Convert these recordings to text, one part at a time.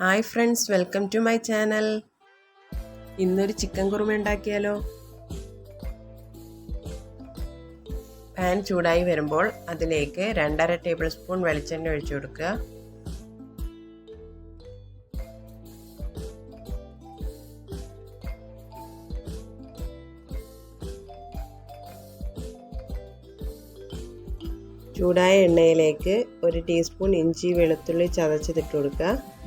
Hi friends welcome to my channel. ഇന്നൊരു chicken kurma ഉണ്ടാക്കിയാലോ? Pan ചൂടായി വരുമ്പോൾ അതിലേക്ക് രണ്ടര ടേബിൾ സ്പൂൺ വെളിച്ചെണ്ണ ഒഴിച്ചു കൊടുക്കുക. ചൂടായ എണ്ണയിലേക്ക് ഒരു ടീസ്പൂൺ ഇഞ്ചി വെളുത്തുള്ളി ചതച്ചതിട്ട് കൊടുക്കുക.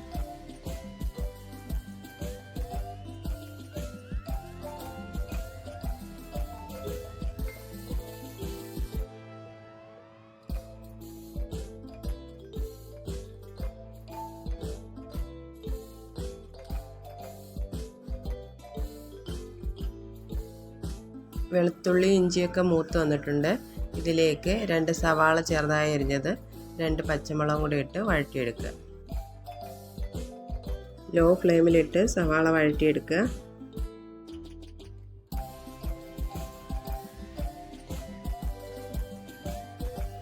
വെളുത്തുള്ളി ഇഞ്ചിയൊക്കെ മൂത്ത് വന്നിട്ടുണ്ട്. ഇതിലേക്ക് രണ്ട് സവാള ചെറുതായി അരിഞ്ഞത് രണ്ട് പച്ചമുളകും കൂടി ഇട്ട് വഴറ്റിയെടുക്കുക. ലോ ഫ്ലെയിമിലിട്ട് സവാള വഴറ്റിയെടുക്കുക.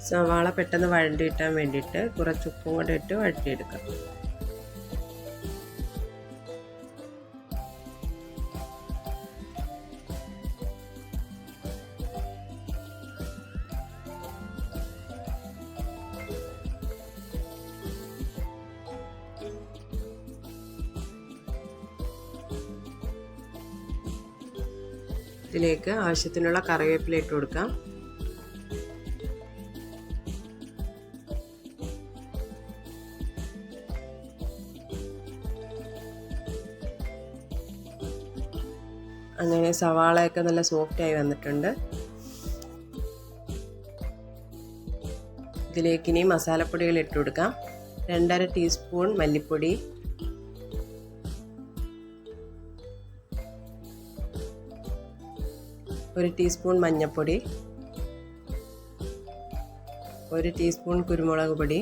സവാള പെട്ടെന്ന് വഴണ്ടി കിട്ടാൻ വേണ്ടിയിട്ട് കുറച്ച് ഉപ്പും കൂടെ ഇട്ട് വഴറ്റിയെടുക്കാം ഇതിലേക്ക് ആവശ്യത്തിനുള്ള കറിവേപ്പില ഇട്ട് കൊടുക്കാം. അങ്ങനെ സവാളയൊക്കെ നല്ല സോഫ്റ്റായി വന്നിട്ടുണ്ട്. ഇതിലേക്ക് ഇനി മസാലപ്പൊടികൾ ഇട്ട് കൊടുക്കാം. രണ്ടര ടീസ്പൂൺ മല്ലിപ്പൊടി ഒരു ടീസ്പൂൺ മഞ്ഞൾപ്പൊടി ഒരു ടീസ്പൂൺ കുരുമുളക് പൊടി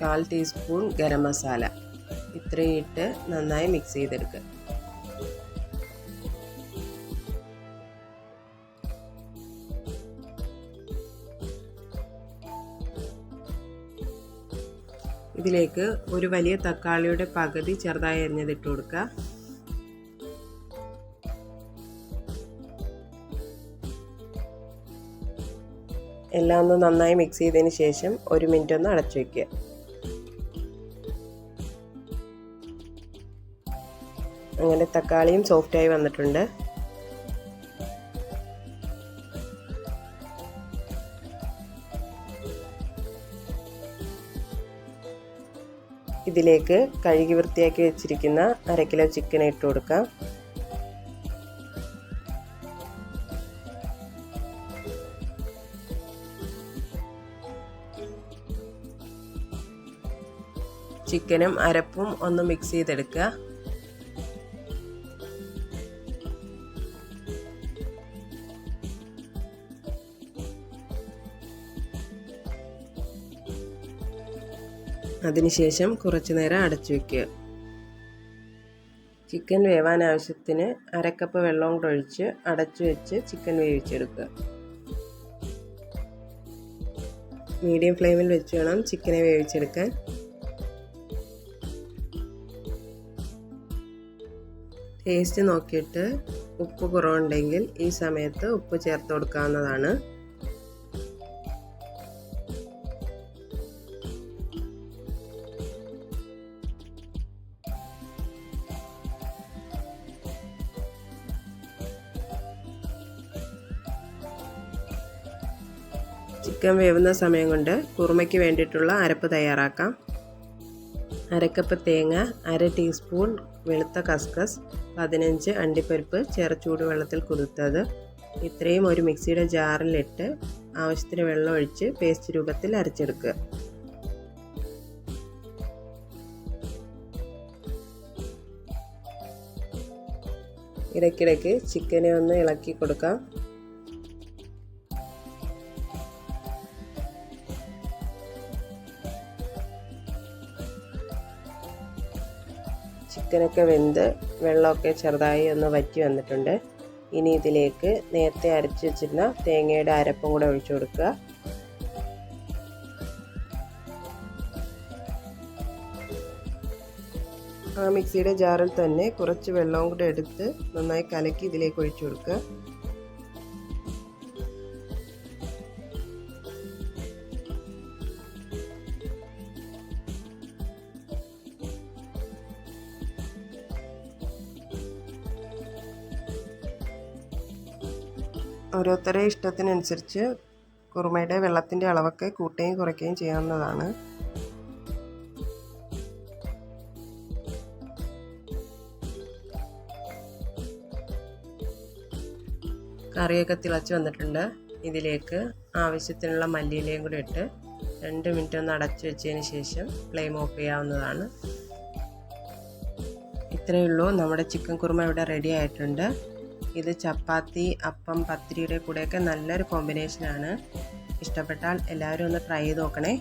കാൽ ടീസ്പൂൺ ഗരം മസാല. ഇത്രയും ഇട്ട് നന്നായി മിക്സ് ചെയ്തെടുക്കുക ഇതിലേക്ക് ഒരു വലിയ തക്കാളിയുടെ പകുതി ചെറുതായി അരിഞ്ഞതിട്ട് കൊടുക്കുക. എല്ലാം ഒന്ന് നന്നായി മിക്സ് ചെയ്തതിന് ശേഷം ഒരു മിനിറ്റ് ഒന്ന് അടച്ചു വയ്ക്കുക അങ്ങനെ തക്കാളിയും സോഫ്റ്റായി വന്നിട്ടുണ്ട്. ഇതിലേക്ക് കഴുകി വൃത്തിയാക്കി വെച്ചിരിക്കുന്ന അര കിലോ ചിക്കൻ ഇട്ട് കൊടുക്കാം. ചിക്കനും അരപ്പും ഒന്ന് മിക്സ് ചെയ്തെടുക്കുക. അതിനുശേഷം കുറച്ച് നേരം അടച്ചു വയ്ക്കുക ചിക്കൻ വേവാൻ ആവശ്യത്തിന് അരക്കപ്പ് വെള്ളം കൂടെ ഒഴിച്ച് അടച്ചു വെച്ച് ചിക്കൻ വേവിച്ചെടുക്കുക. മീഡിയം ഫ്ലെയിമിൽ വെച്ച് വേണം ചിക്കനെ വേവിച്ചെടുക്കാൻ. ടേസ്റ്റ് നോക്കിയിട്ട് ഉപ്പ് കുറവുണ്ടെങ്കിൽ ഈ സമയത്ത് ഉപ്പ് ചേർത്ത് കൊടുക്കാവുന്നതാണ്. ചിക്കൻ വേവുന്ന സമയം കൊണ്ട് കുറുമയ്ക്ക് വേണ്ടിയിട്ടുള്ള അരപ്പ് തയ്യാറാക്കാം. അരക്കപ്പ് തേങ്ങ അര ടീസ്പൂൺ വെളുത്ത കസ്കസ് പതിനഞ്ച് അണ്ടിപ്പരിപ്പ് ചെറു വെള്ളത്തിൽ കുതിർത്തത്. ഇത്രയും ഒരു മിക്സിയുടെ ജാറിലിട്ട് ആവശ്യത്തിന് വെള്ളം ഒഴിച്ച് പേസ്റ്റ് രൂപത്തിൽ അരച്ചെടുക്കുക. ഇടയ്ക്കിടയ്ക്ക് ചിക്കനെ ഒന്ന് ഇളക്കി കൊടുക്കാം. ചിക്കനൊക്കെ വെന്ത് വെള്ളമൊക്കെ ചെറുതായി ഒന്ന് വറ്റി വന്നിട്ടുണ്ട്. ഇനി ഇതിലേക്ക് നേരത്തെ അരച്ച് വെച്ചിരുന്ന തേങ്ങയുടെ അരപ്പും കൂടെ ഒഴിച്ചു കൊടുക്കുക. ആ മിക്സിയുടെ ജാറിൽ തന്നെ കുറച്ച് വെള്ളവും കൂടെ എടുത്ത് നന്നായി കലക്കി ഇതിലേക്ക് ഒഴിച്ചു കൊടുക്കുക. ഓരോരുത്തരുടെ ഇഷ്ടത്തിനനുസരിച്ച് കുറുമയുടെ വെള്ളത്തിന്റെ അളവൊക്കെ കൂട്ടുകയും കുറയ്ക്കുകയും ചെയ്യാവുന്നതാണ്. കറിയൊക്കെ തിളച്ച് വന്നിട്ടുണ്ട്. ഇതിലേക്ക് ആവശ്യത്തിനുള്ള മല്ലിയിലയും കൂടി ഇട്ട് രണ്ട് മിനിറ്റ് ഒന്ന് അടച്ചു വെച്ചതിന് ശേഷം ഫ്ലെയിം ഓഫ് ചെയ്യാവുന്നതാണ്. ഇത്രയേ ഉള്ളൂ. നമ്മുടെ ചിക്കൻ കുറുമ ഇവിടെ റെഡി ആയിട്ടുണ്ട്. ഇത് ചപ്പാത്തി അപ്പം പത്തിരിയുടെ കൂടെയൊക്കെ നല്ലൊരു കോമ്പിനേഷനാണ് ഇഷ്ടപ്പെട്ടാൽ എല്ലാവരും ഒന്ന് ട്രൈ ചെയ്ത് നോക്കണേ.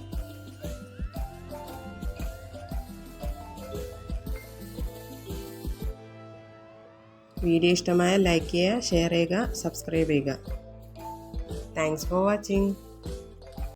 വീഡിയോ ഇഷ്ടമായ ലൈക്ക് ചെയ്യുക ഷെയർ ചെയ്യുക സബ്സ്ക്രൈബ് ചെയ്യുക. Thanks for watching